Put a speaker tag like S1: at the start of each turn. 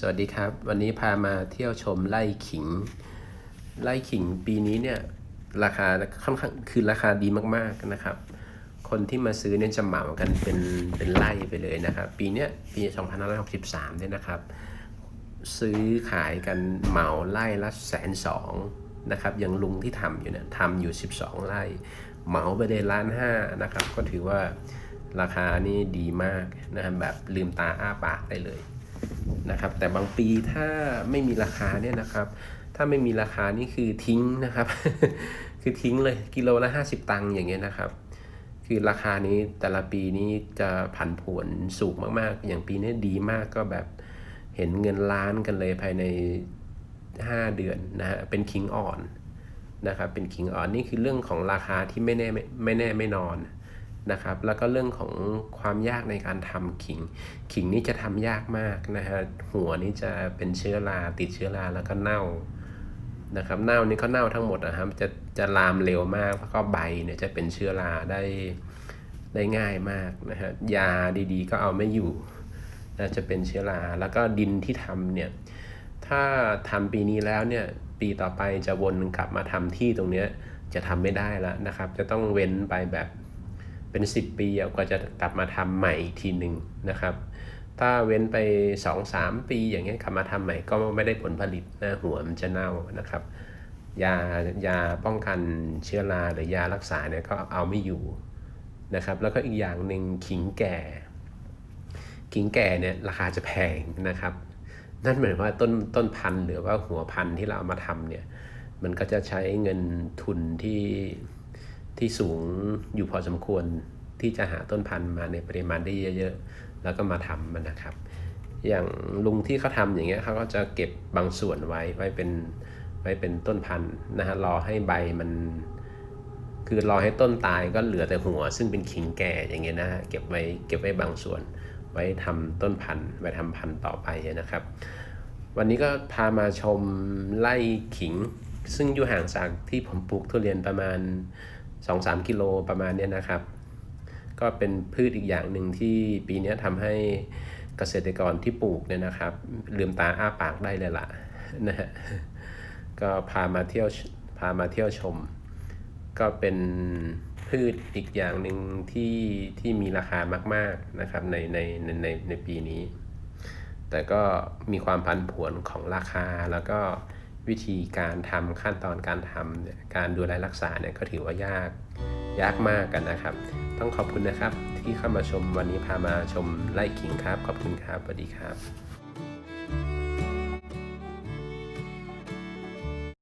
S1: สวัสดีครับ วันนี้พามาเที่ยวชมไร่ขิง ไร่ขิงปีนี้เนี่ยราคาค่อนข้างคือราคาดีมากๆนะครับ คนที่มาซื้อเนี่ยจะเหมากันเป็นเป็นไร่ไปเลยนะครับ ปีเนี้ยปี 2563 เนี่ยนะครับ ซื้อขายกันเหมาไร่ละแสนสองนะครับอย่างลุงที่ทำอยู่เนี่ยทำอยู่ 12 ไร่เหมาไปเลยล้านห้านะครับ ก็ถือว่าราคานี่ดีมากนะครับแบบลืมตาอ้าปากได้เลย นะครับ แต่บางปีถ้าไม่มีราคาเนี่ยนะครับ ถ้าไม่มีราคานี่คือทิ้งนะครับ คือทิ้งเลยกิโลละ 50 ตังค์อย่างเงี้ยนะครับ คือราคานี้แต่ละปีนี้จะผันผวนสูงมากๆ อย่างปีนี้ดีมากก็แบบเห็นเงินล้านกันเลยภายใน 5 เดือนนะฮะเป็นคิงอ่อนนะครับเป็นคิงอ่อนนี่คือเรื่องของราคาที่ไม่แน่ไม่ไม่แน่ไม่นอน นะครับ แล้วก็เรื่องของความยากในการทำขิง ขิงนี่จะทำยากมากนะฮะ หัวนี่จะเป็นเชื้อราติดเชื้อราแล้วก็เน่านะครับเน่านี่ก็เน่าทั้งหมดนะครับจะจะลามเร็วมากแล้วก็ใบเนี่ยจะเป็นเชื้อราได้ได้ง่ายมากนะฮะยาดีๆ ก็เอาไม่อยู่นะจะเป็นเชื้อราแล้วก็ดินที่ทำเนี่ยถ้าทำปีนี้แล้วเนี่ยปีต่อไปจะวนกลับมาทำที่ตรงเนี้ยจะทำไม่ได้แล้วนะครับ จะต้องเว้นไปแบบ เป็น 10 ปีกว่าจะกลับมาทำใหม่อีกทีหนึ่งนะครับ ถ้าเว้นไป 2-3 ปีอย่างเงี้ยกลับมาทำใหม่ก็ไม่ได้ผลผลิตนะหัวมันจะเน่านะครับ ยายาป้องกันเชื้อราหรือยารักษาเนี่ยก็เอาไม่อยู่นะครับ แล้วก็อีกอย่างหนึ่งขิงแก่ขิงแก่เนี่ยราคาจะแพงนะครับ นั่นหมายว่าต้นต้นพันธุ์หรือว่าหัวพันธุ์ที่เราเอามาทำเนี่ยมันก็จะใช้เงินทุนที่ ที่สูงอยู่พอสมควรที่จะหาต้นพันธุ์มาในปริมาณได้เยอะๆ แล้วก็มาทำมันนะครับ อย่างลุงที่เขาทำอย่างเงี้ยเขาก็จะเก็บบางส่วนไว้ไว้เป็นไว้เป็นต้นพันธุ์นะฮะรอให้ใบมัน คือรอให้ต้นตายก็เหลือแต่หัว ซึ่งเป็นขิงแก่อย่างเงี้ยนะฮะเก็บไว้เก็บไว้บางส่วน ไว้ทำต้นพันธุ์ไว้ทำพันธุ์ต่อไปนะครับ วันนี้ก็พามาชมไร่ขิง ซึ่งอยู่ห่างจากที่ผมปลูกทุเรียนประมาณ 2-3 กิโลประมาณนี้นะครับ ก็เป็นพืชอีกอย่างหนึ่งที่ปีนี้ทำให้เกษตรกรที่ปลูกเนี่ยนะครับ ลืมตาอ้าปากได้เลยล่ะนะฮะก็พามาเที่ยวพามาเที่ยวชม ก็เป็นพืชอีกอย่างหนึ่งที่ที่มีราคามาก ๆนะครับในในในในในปีนี้ แต่ก็มีความผันผวนของราคาแล้วก็ วิธีการทำขั้นตอนการทำการดูแลรักษาเนี่ยก็ถือว่ายากยากมากกันนะครับ ต้องขอบคุณนะครับที่เข้ามาชมวันนี้พามาชมไล่ขิงครับ ขอบคุณครับสวัสดีครับ